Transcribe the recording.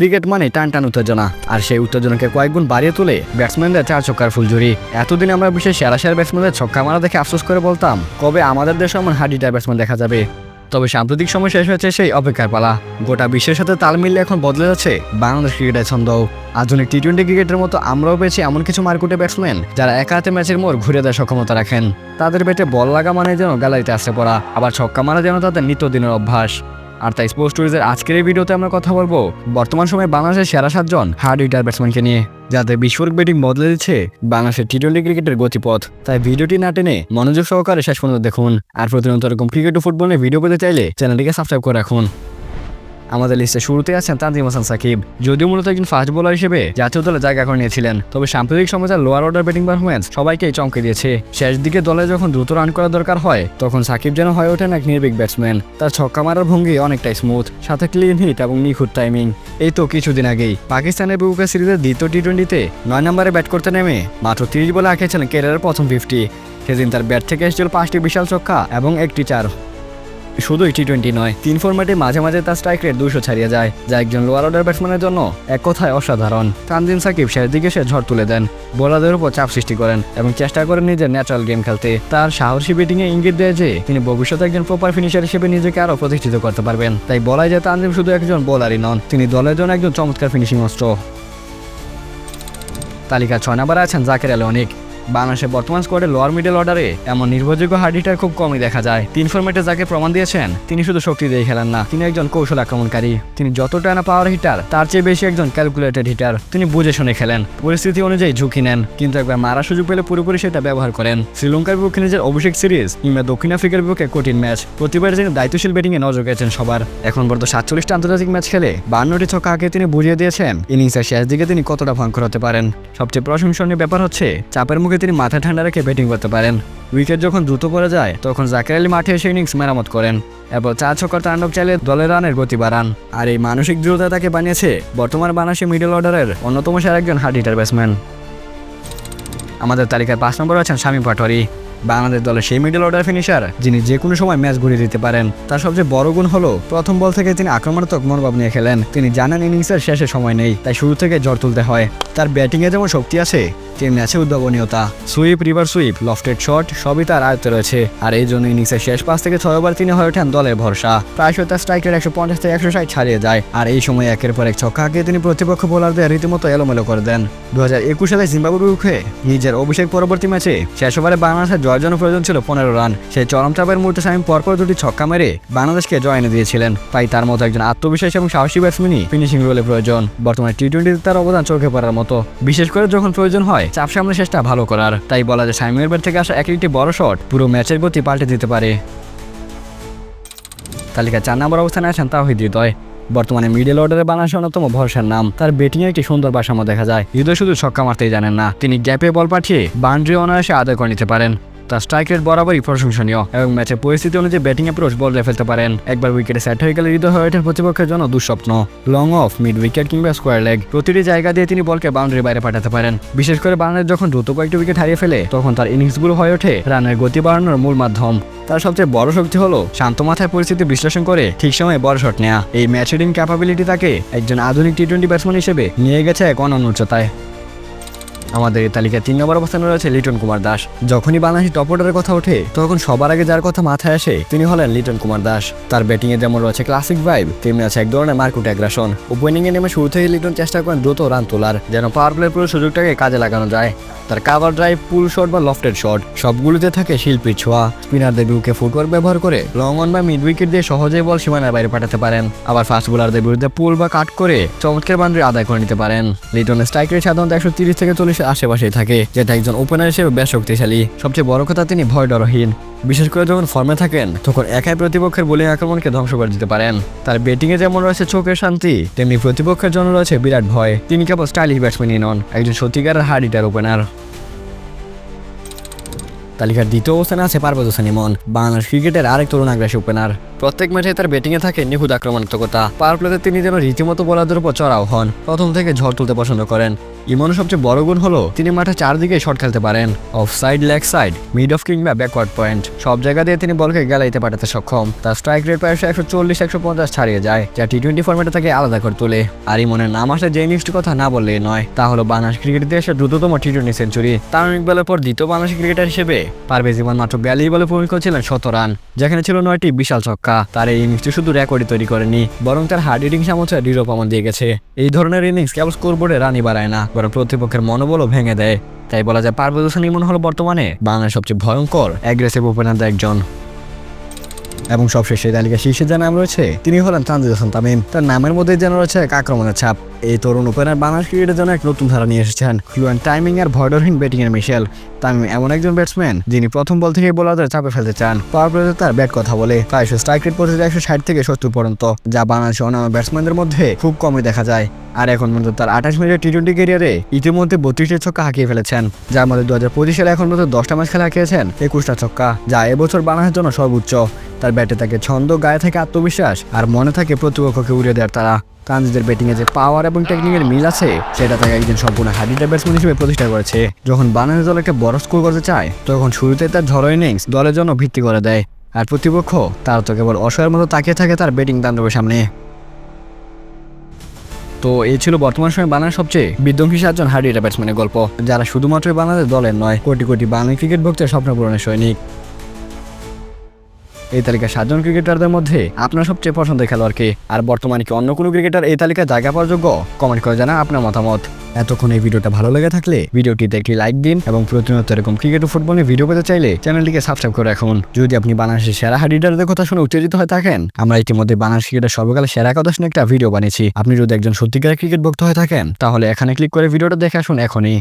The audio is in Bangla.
ক্রিকেট মানে টান টান উত্তেজনা, আর সেই উত্তেজনাকে কয়েকগুণ বাড়িয়ে তুলে ব্যাটসম্যানদের চার ছক্কার ফুলঝুরি এতদিন আমরা বিশেষ সেরা সেরা ব্যাটসম্যানদের ছক্কা মারা দেখে আফসোস করে বলতাম, কবে আমাদের দেশে এমন হাডিটা ব্যাটসম্যান দেখা যাবে? তবে সাম্প্রতিক সময় শেষ হয়েছে সেই অপেক্ষার পালা। গোটা বিশ্বের সাথে তাল মিলিয়ে এখন বদলে যাচ্ছে বাংলাদেশ ক্রিকেটের ছন্দ। আধুনিক টি টোয়েন্টি ক্রিকেটের মতো আমরাও পেয়েছি এমন কিছু মার্কুটে ব্যাটসম্যান যারা একা হাতে ম্যাচের মোড় ঘুরে দেওয়ার সক্ষমতা রাখেন। তাদের ব্যাটে বল লাগা মানে যেন গ্যালারিতে আসতে পড়া, আবার ছক্কা মারা যেন তাদের নিত্যদিনের অভ্যাস। আর তাই স্পোর্টস টুরিজের আজকের এই ভিডিওতে আমরা কথা বলব বর্তমান সময়ে বাংলাদেশের সেরা সাতজন হার্ড হিটার ব্যাটসম্যানকে নিয়ে যাতে বিস্ফোরক ব্যাটিং বদলে দিচ্ছে বাংলাদেশের টি টোয়েন্টি ক্রিকেটের গতিপথ। তাই ভিডিওটি না টেনে মনোযোগ সহকারে শেষ পর্যন্ত দেখুন। আর প্রতিনিয়ত এরকম ক্রিকেট ও ফুটবলের ভিডিও পেতে চাইলে চ্যানেলটিকে সাবস্ক্রাইব করে রাখুন। আমাদের লিস্টে শুরুতে আছেন তানজিম হাসান সাকিব। যদিও মূলত একজন ফাস্ট বোলার হিসেবে জাতীয় দলে জায়গা করে নিয়েছিলেন, তবে সাম্প্রতিক সময় তার লোয়ার অর্ডার ব্যাটিং পারফরমেন্স সবাইকেই চমকে দিয়েছে। শেষ দিকে দলে যখন দ্রুত রান করা দরকার হয়, তখন সাকিব যেন হয়ে ওঠেন এক নির্ভীক ব্যাটসম্যান তার ছক্কা মারার ভঙ্গি অনেকটাই স্মুথ সাথে ক্লিন হিট এবং নিখুঁত টাইমিং এই তো কিছুদিন আগেই পাকিস্তানের বিপক্ষে সিরিজের দ্বিতীয় টি টোয়েন্টিতে নয় নম্বরে ব্যাট করতে নেমে মাত্র তিরিশ বলে আঁকেছিলেন কেরিয়ারের প্রথম ফিফটি সেদিন তার ব্যাট থেকে এসেছিল পাঁচটি বিশাল ছক্কা এবং একটি চার। শুধুই টি টোয়েন্টি নয়, তিন ফরম্যাটে মাঝে মাঝে তার স্ট্রাইক রেট দুশো ছাড়িয়ে যায়, যা একজন লোয়ার অর্ডার ব্যাটসম্যানের জন্য এক কথায় অসাধারণ। তানজিম সাকিব শেষ দিকে সে ঝড় তুলে দেন। বোলারদের উপর চাপ সৃষ্টি করেন এবং চেষ্টা করেন নিজের ন্যাচারাল গেম খেলতে। তার সাহসী ব্যাটিংয়ে ইঙ্গিত দেয় যে, তিনি ভবিষ্যতে একজন প্রপার ফিনিশার হিসেবে নিজেকে আরও প্রতিষ্ঠিত করতে পারবেন। তাই বলাই যায় তানজিম শুধু একজন বোলারই নন, তিনি দলের জন্য একজন চমৎকার ফিনিশিং অস্ত্র। তালিকা ছয় নম্বরে আছেন জাকের আলী অনিক বাংলাদেশের বর্তমান স্কোয়াডে লোয়ার মিডল অর্ডারে এমন নির্ভরযোগ্য হার্ড হিটার খুব কমই দেখা যায়। তিন ফরম্যাটে যাকে প্রমাণ দিয়েছেন, তিনি শুধু শক্তি দিয়ে খেলেন না, তিনি একজন কৌশল আক্রমণকারী। তিনি যতটা না পাওয়ার হিটার তার চেয়ে বেশি একজন ক্যালকুলেটেড হিটার তিনি বুঝে শুনে খেলেন, পরিস্থিতি অনুযায়ী ঝুঁকি নেন, কিন্তু একবার মারা সুযোগ পেলে পুরোপুরি সেটা ব্যবহার করেন। শ্রীলঙ্কার বিপক্ষে নিজের অভিষেক সিরিজ কিংবা দক্ষিণ আফ্রিকার বিপক্ষে কঠিন ম্যাচ প্রতিবার তিনি দায়িত্বশীল ব্যাটিংয়ে নজর গেছেন সবার। এখন পর্যন্ত সাতচল্লিশটা আন্তর্জাতিক ম্যাচ খেলে বান্নটি ছক্কা আগে তিনি বুঝিয়ে দিয়েছেন ইনিংসের শেষ দিকে তিনি কতটা ভয়ঙ্কর হতে পারেন। সবচেয়ে প্রশংসনীয় ব্যাপার হচ্ছে, চাপের মুখে তিনি মাথা ঠান্ডা রেখে ব্যাটিং করতে পারেন। উইকেট যখন দ্রুত পড়ে যায়, তখন জাকের আলী মাঠে এসে ইনিংস মেরামত করেন এবং চার ছক্কর তাণ্ডব চাইলে দলের রানের গতি বাড়ান। আর এই মানসিক দৃঢ়তা তাকে বানিয়েছে বর্তমান বানাসী মিডল অর্ডারের অন্যতম সেরা একজন হার্ড হিটার ব্যাটসম্যান আমাদের তালিকায় পাঁচ নম্বর আছেন স্বামী পাটোয়ারি। বাংলাদেশ দলের সেই মিডল অর্ডার ফিনিশার যিনি যে কোনো সময় ম্যাচ ঘুরিয়ে দিতে পারেন। তার সবচেয়ে বড় গুণ হলো, প্রথম বল থেকে তিনি আক্রমণাত্মক মনোভাব নিয়ে খেলেন। তিনি জানান ইনিংসের শেষে সময় নেই, তাই শুরু থেকে জ্বর তুলতে হয়। তার ব্যাটিংয়ে যেমন শক্তি আছে, তেমনি আছে উদ্ভাবনীয়তা। Sweep reverse sweep lofted shot সবই তার আয়ত্তে রয়েছে। আর এই জন্য ইনিংসের শেষ পাঁচ থেকে ছয় ওভার তিনি হয়ে ওঠেন দলের ভরসা। প্রায়শই তার স্ট্রাইক রেট একশো পঞ্চাশ থেকে একশো ষাট ছাড়িয়ে যায়। আর এই সময় একের পর এক ছক্কা আগে তিনি প্রতিপক্ষ বোলারদের রীতিমতো এলোমেলো করে দেন। দু হাজার একুশ সালে জিম্বাবুর বিপক্ষে নিজের অভিষেক পরবর্তী ম্যাচে শেষ ওভারে বাংলাদেশের জয়ের জন্য প্রয়োজন ছিল পনেরো রান। সেই চরম চাপের মুহূর্তে স্বামী পরপর দুটি ছক্কা মেরে বাংলাদেশকে জয় এনে দিয়েছিলেন। তাই তার মতো একজন আত্মবিশ্বাস এবং সাহসী ব্যাটসম্যানই ফিনিশিং রোলে প্রয়োজন। বর্তমানে টি টোয়েন্টিতে তার অবদান চোখে পড়ার মতো। বিশেষ করে যখন প্রয়োজন হয়, চাপ সামনে শেষটা ভালো করার। তাই বলা যায় সাইমের ব্যাট থেকে আসা এক একটি বড় শট পুরো ম্যাচের গতি পাল্টে দিতে পারে। তালিকা চার নম্বর অবস্থানে আছেন তাহিদ হৃদয়। বর্তমানে মিডল অর্ডারে বাংলাদেশের অন্যতম ভরসার নাম। তার ব্যাটিংয়ে একটি সুন্দর ভারসাম্য দেখা যায়। হৃদয় শুধু ছক্কা মারতেই জানেন না। তিনি গ্যাপে বল পাঠিয়ে বাউন্ডারি অনায়াসে আদায় করে নিতে পারেন। তার স্ট্রাইক রেট বরাবরই প্রশংসনীয় এবং ম্যাচের পরিস্থিতি অনুযায়ী ব্যাটিং অ্যাপ্রোচ বদলে ফেলতে পারেন। একবার উইকেটে সেট হয়ে গেলে হৃদয় হয়ে ওঠেন প্রতিপক্ষের জন্য দুঃস্বপ্ন। লং অফ মিড উইকেট কিংবা স্কোয়ার লেগ প্রতিটি জায়গা দিয়ে তিনি বলকে বাউন্ডারির বাইরে পাঠাতে পারেন। বিশেষ করে বাংলাদেশ যখন দ্রুত কয়েকটি উইকেট হারিয়ে ফেলে, তখন তার ইনিংসগুলো হয়ে ওঠে রানের গতি বাড়ানোর মূল মাধ্যম। তার সবচেয়ে বড় শক্তি হলো শান্ত মাথায় পরিস্থিতি বিশ্লেষণ করে ঠিক সময়ে বড় শট নেওয়া এই ম্যাচ ক্যাপাবিলিটি তাকে একজন আধুনিক টি টোয়েন্টি ব্যাটসম্যান হিসেবে নিয়ে গেছে এক অনন্য উচ্চতায়। আমাদের এই তালিকায় তিন নম্বর অবস্থানে রয়েছে লিটন কুমার দাস। যখনই বাংলাদেশি টপ অর্ডারের কথা ওঠে, তখন সবার আগে যার কথা মাথায় আসে, তিনি হলেন লিটন কুমার দাস। তার ব্যাটিংয়ে যেমন রয়েছে ক্লাসিক ভাইব, তেমনি আছে এক ধরনের মার্কুট অ্যাগ্রাসন ওপেনিংয়ে নেমে শুরু থেকে লিটন চেষ্টা করেন দ্রুত রান তোলার, যেন পাওয়ার প্লের পুরো সুযোগটাকে কাজে লাগানো যায়। তার কাভার ড্রাইভ পুল শট বা লফটেড শট সবগুলোতে থাকে শিল্পীর ছোঁয়া। স্পিনারদের বিরুদ্ধে ফুটওয়ার্ক ব্যবহার করে লং অন বা মিড উইকেট দিয়ে সহজেই বল সীমানার বাইরে পাঠাতে পারেন। আবার ফাস্ট বোলারদের বিরুদ্ধে পুল বা কাট করে চমৎকার বাউন্ডারি আদায় করে নিতে পারেন। লিটনের স্ট্রাইক রেট সাধারণত একশো তিরিশ থেকে চল্লিশের আশেপাশেই থাকে, যেটা একজন ওপেনার হিসেবে বেশ শক্তিশালী। সবচেয়ে বড় কথা তিনি ভয় ডরহীন বিশেষ করে যখন ফর্মে থাকেন, তখন একাই প্রতিপক্ষের বোলিং আক্রমণকে ধ্বংস করে দিতে পারেন। তার ব্যাটিংয়ে যেমন রয়েছে চোখের শান্তি, তেমনি প্রতিপক্ষের জন্য রয়েছে বিরাট ভয়। তিনি কেবল স্টাইলিশ ব্যাটসম্যানই নন, একজন সত্যিকারের হার্ড হিটার ওপেনার তালিকার দ্বিতীয় অবস্থানে আছে পারভেজ হোসেন ইমন বাংলাদেশ ক্রিকেটের আরেক তরুণ আগ্রাসী ওপেনার প্রত্যেক ম্যাচে তার ব্যাটিংয়ে থাকে নিখুঁত আক্রমণাত্মকতা। পাওয়ার প্লেতে তিনি যেন রীতিমতো বোলারদের উপর চড়াও হন, প্রথম থেকে ঝড় তুলতে পছন্দ করেন। ইমনের সবচেয়ে বড় গুণ হলো, তিনি মাঠে চারদিকে শট খেলতে পারেন। Off side leg side mid off কিংবা ব্যাকওয়ার্ড পয়েন্ট সব জায়গা দিয়ে তিনি বলকে গেলাইতে পাঠাতে সক্ষম। তার স্ট্রাইক রেট প্রায় একশো চল্লিশ, একশো পঞ্চাশ ছাড়িয়ে যায়। যা টি টোয়েন্টি ফর্মেটে তাকে আলাদা করে তোলে। আর ইমনের নাম আসলে যে নিউজটির কথা না বললেই নয়। তা হলো বাংলাদেশ ক্রিকেট ইতিহাসের দ্রুততম টি টোয়েন্টি সেঞ্চুরি তার অনেক বলের পর দ্বিতীয় বাংলাদেশ ক্রিকেটার হিসেবে পারভেজ ইমন মাত্র বিয়াল্লিশ বলে পরিণত ছিলেন শত রান। যেখানে ছিল নয়টি বিশাল ছক্কা। তার এই ইনিংসটি শুধু রেকর্ডই তৈরি করেনি, বরং তার হার্ড হিটিং সামর্থ্য দৃঢ় প্রমাণ দিয়ে গেছে। এই ধরনের ইনিংস কেবল স্কোরবোর্ডে রানই বাড়ায় না। বরং প্রতিপক্ষের মনোবলও ভেঙে দেয়। তাই বলা যায় পারভেজ হোসেন ইমন হলো বর্তমানে বাংলার সবচেয়ে ভয়ঙ্কর অ্যাগ্রেসিভ ওপেনারদের একজন। এবং সবশেষে তালিকা শীর্ষে যে নাম রয়েছে, তিনি হলেন তানজিদ হাসান তামিম। তার নামের মধ্যেই যেন রয়েছে এক আক্রমণের ছাপ। এই তরুণ ওপেনার বাংলাদেশ ক্রিকেটের জন্য এক নতুন ধারা নিয়ে এসেছেন। ফ্লুয়েন্ট টাইমিং আর ভয়ডরহীন ব্যাটিং এর মিশেল। তামিম এমন একজন ব্যাটসম্যান যিনি প্রথম বল থেকে বোলারদের চাপে ফেলতে চান। পাওয়ার প্লেতে তার ব্যাট কথা বলে। প্রায়শ স্ট্রাইক রেট পড়েছে একশো ষাট থেকে সত্তর পর্যন্ত, যা বাংলাদেশের অন্যান্য ব্যাটসম্যানদের মধ্যে খুব কমই দেখা যায়। আর এখন পর্যন্ত তার আঠাশ মিনিটের টি টোয়েন্টি ক্যারিয়ারে ইতিমধ্যে বত্রিশটি ছক্কা হাঁকিয়ে ফেলেছেন, যার মধ্যে দু হাজার পঁচিশ সালে এখন পর্যন্ত দশটা ম্যাচ খেলা হাঁকিয়েছেন একুশটা ছক্কা, যা এবছর বাংলাদেশের জন্য সর্বোচ্চ। তার ব্যাটে থাকে ছন্দ, গায়ে থাকে আত্মবিশ্বাস আর মনে থাকে প্রতিপক্ষকে উড়িয়ে দেওয়ার তারা। তানজিদের ব্যাটিংয়ে যে পাওয়ার এবং টেকনিকের মিল আছে, সেটা তাকে একজন সম্পূর্ণ হাডিটা ব্যাটসম্যান হিসেবে প্রতিষ্ঠা করেছে। যখন বাংলাদেশ দল একটা বড় স্কোর করতে চায়, তখন শুরুতে তার ঝড়ো ইনিংস দলের জন্য ভিত্তি করে দেয়। আর প্রতিপক্ষ তার তো কেবল অসহায়ের মতো তাকিয়ে থাকে তার ব্যাটিং তাণ্ডবের সামনে। তো এই ছিল বর্তমান সময়ে বাংলার সবচেয়ে বিধ্বংসী সাতজন হার্ডিটা ব্যাটসম্যানের গল্প, যারা শুধুমাত্র বাংলাদেশ দলের নয়, কোটি কোটি বাংলা ক্রিকেট ভক্তের স্বপ্ন পূরণের সৈনিক। এই তালিকায় সাতজন ক্রিকেটারদের মধ্যে আপনার সবচেয়ে পছন্দের খেলোয়াড়কে আর বর্তমানে কি অন্য কোনো ক্রিকেটার এই তালিকায় জায়গা পাওয়ার যোগ্য? কমেন্ট করে জানা আপনার মতামত। এতক্ষণ এই ভিডিওটা ভালো লেগে থাকলে ভিডিওটিতে একটি লাইক দিন এবং প্রতিনিয়ত এরকম ক্রিকেট ও ফুটবল নিয়ে ভিডিও পেতে চাইলে চ্যানেলটিকে সাবস্ক্রাইব করে রাখুন। যদি আপনি বাংলাদেশের সেরা হাডিডারদের কথা শুনে উত্তেজিত হয়ে থাকেন, আমরা ইতিমধ্যে বাংলাদেশ ক্রিকেটের সর্বকালের সেরা কথা শুনে একটা ভিডিও বানিয়েছি। আপনি যদি একজন সত্যিকারের ক্রিকেট ভক্ত হয়ে থাকেন, তাহলে এখানে ক্লিক করে ভিডিওটা দেখে আসুন এখনই।